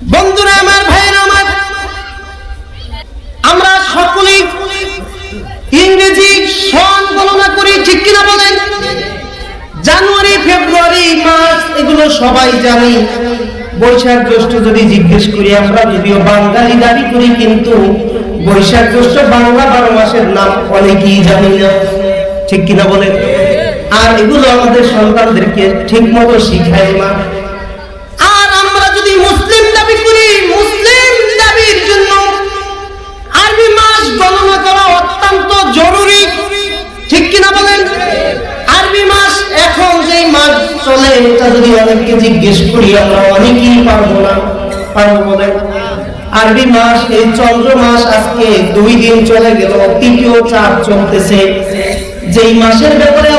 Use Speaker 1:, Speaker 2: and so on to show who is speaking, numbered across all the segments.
Speaker 1: বন্ধুরা আমার ভাইয়ের আমার, আমরা সকলেই ইংরেজি সন গণনা করি, ঠিক কিনা বলেন? জানুয়ারি, ফেব্রুয়ারি, মার্চ, এগুলো সবাই জানি। বৈশাখ জ্যৈষ্ঠ যদি জিজ্ঞেস করি, আমরা যদিও বাঙালি দাবি করি, কিন্তু বৈশাখ জ্যৈষ্ঠ বাংলা বারো মাসের নাম অনেকেই জানি না। ঠিক কিনা বলেন? আর এগুলো আমাদের সন্তানদেরকে ঠিক মতো শিখায় আর যদি মুসলিম দাবি করি, মুসলিম দাবির জন্য আরবি মাস গণনা করা অত্যন্ত জরুরি। ঠিক কিনা বলেন? আরবি মাস এখন যেই মাস চলে, এটা যদি অনেককে জিজ্ঞেস করি, আমরা অনেকেই পারব না। পারব বলেন আরবি মাস, এই চন্দ্র মাস আজকে দুই দিন চলে গেল, তৃতীয় চাপ চলতেছে। যেই মাসের ব্যাপারে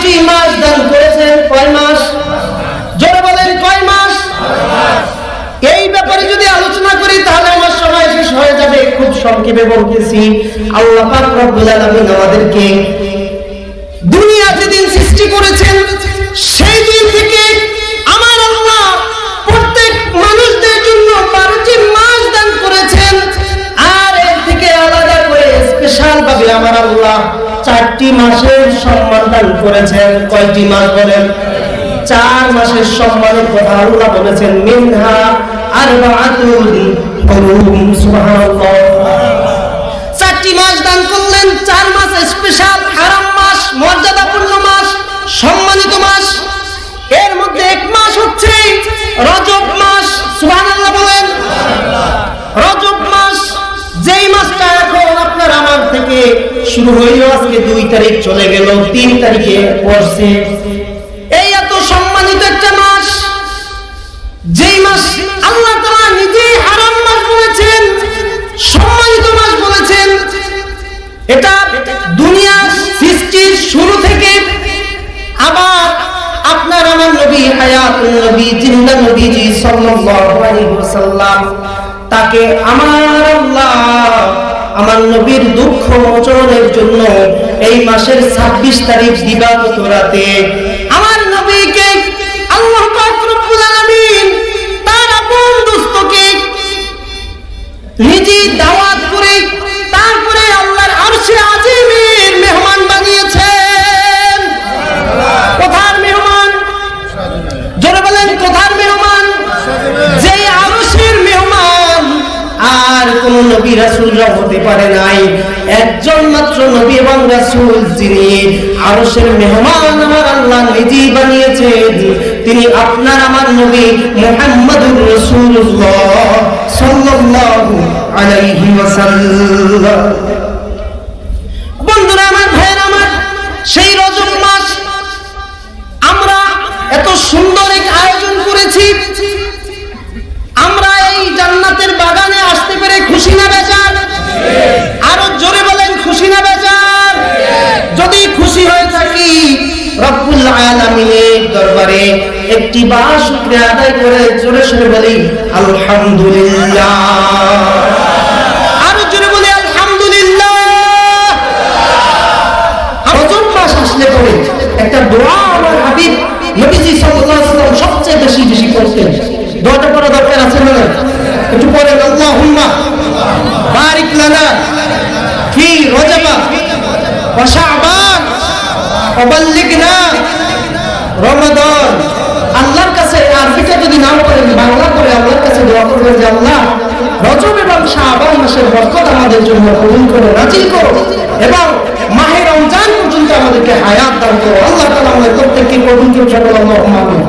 Speaker 1: 12টি মাস দান করেছেন? কয় মাস? জোরে বলেন, কয় মাস? এই ব্যাপারে যদি আলোচনা করি, তাহলে আমার সময় শেষ হয়ে যাবে। খুব সংক্ষেপে বলতেছি, আল্লাহ পাক রব্বুল আলামিন আমাদেরকে দুনিয়া যেদিন সৃষ্টি করেছেন সেই দিন থেকে আমার আল্লাহ প্রত্যেক মানুষদের জন্য বারোটি মাস দান করেছেন। আর এর থেকে আলাদা করে স্পেশাল ভাবে আমার আল্লাহ চারটি মাসের সম্মান দান করেছেন। কয়টি মাস বলেন? চার মাসের সম্মানের কথা আল্লাহ বলেছেন, মিনহা সুবহানাল্লাহ। চারটি মাস দান করলেন, চার মাস স্পেশাল শুরু হইল, আজকে দুই তারিখ চলে গেল, তিন তারিখে পড়ছে। এই এত সম্মানিত একটা মাস, যেই মাস আল্লাহ তাআলা নিজেই হারাম মাস বলেছেন, সম্মানিত মাস বলেছেন, এটা দুনিয়া সৃষ্টির শুরু থেকে আবার আপনার আমার নবী হায়াতুল নবী, জিন্দা নবীজি সাল্লাল্লাহু আলাইহি ওয়াসাল্লাম, তাকে আমার আল্লাহ আমার নবীর দুঃখ মোচনের জন্য এই মাসের 26 তারিখ দিবাগত রাতে আমার নবীকে আল্লাহ রব্বুল তার আপন দোস্তকে নিজে কোন নবী রাসূলরা হতে পারে নাই। একজন মাত্র নবী এবং রাসূল যিনি আরশের মেহমান আমার আল্লাহ বানিয়েছেন, তিনি আপনার আমার নবী মুহাম্মদুর রাসূলুল্লাহ সাল্লাল্লাহু আলাইহি ওয়াসাল্লাম। রব্বুল আলামিনের দরবারে একটি বার শুকরিয়া আদায় করে জোরে সরে বলি, আলহামদুলিল্লাহ। একটা দোয়া বেশি বেশি আছে একটু পরে আল্লাহুম্মা, বারিক লানা বাল্লিগনা রমাদান। আল্লাহর কাছে আরবিটা যদি নাম করেন বাংলা করে আল্লাহর কাছে দোয়া করবেন যে আল্লাহ, রজব এবং শাবান মাসের বরকত আমাদের জন্য কবুল করো নাজিল করো এবং মাহে রমজান পর্যন্ত আমাদেরকে হায়াত দান করো। আল্লাহ তাআলা আমাদের প্রত্যেককে কবুল সকল আল্লাহুম্মা আমিন।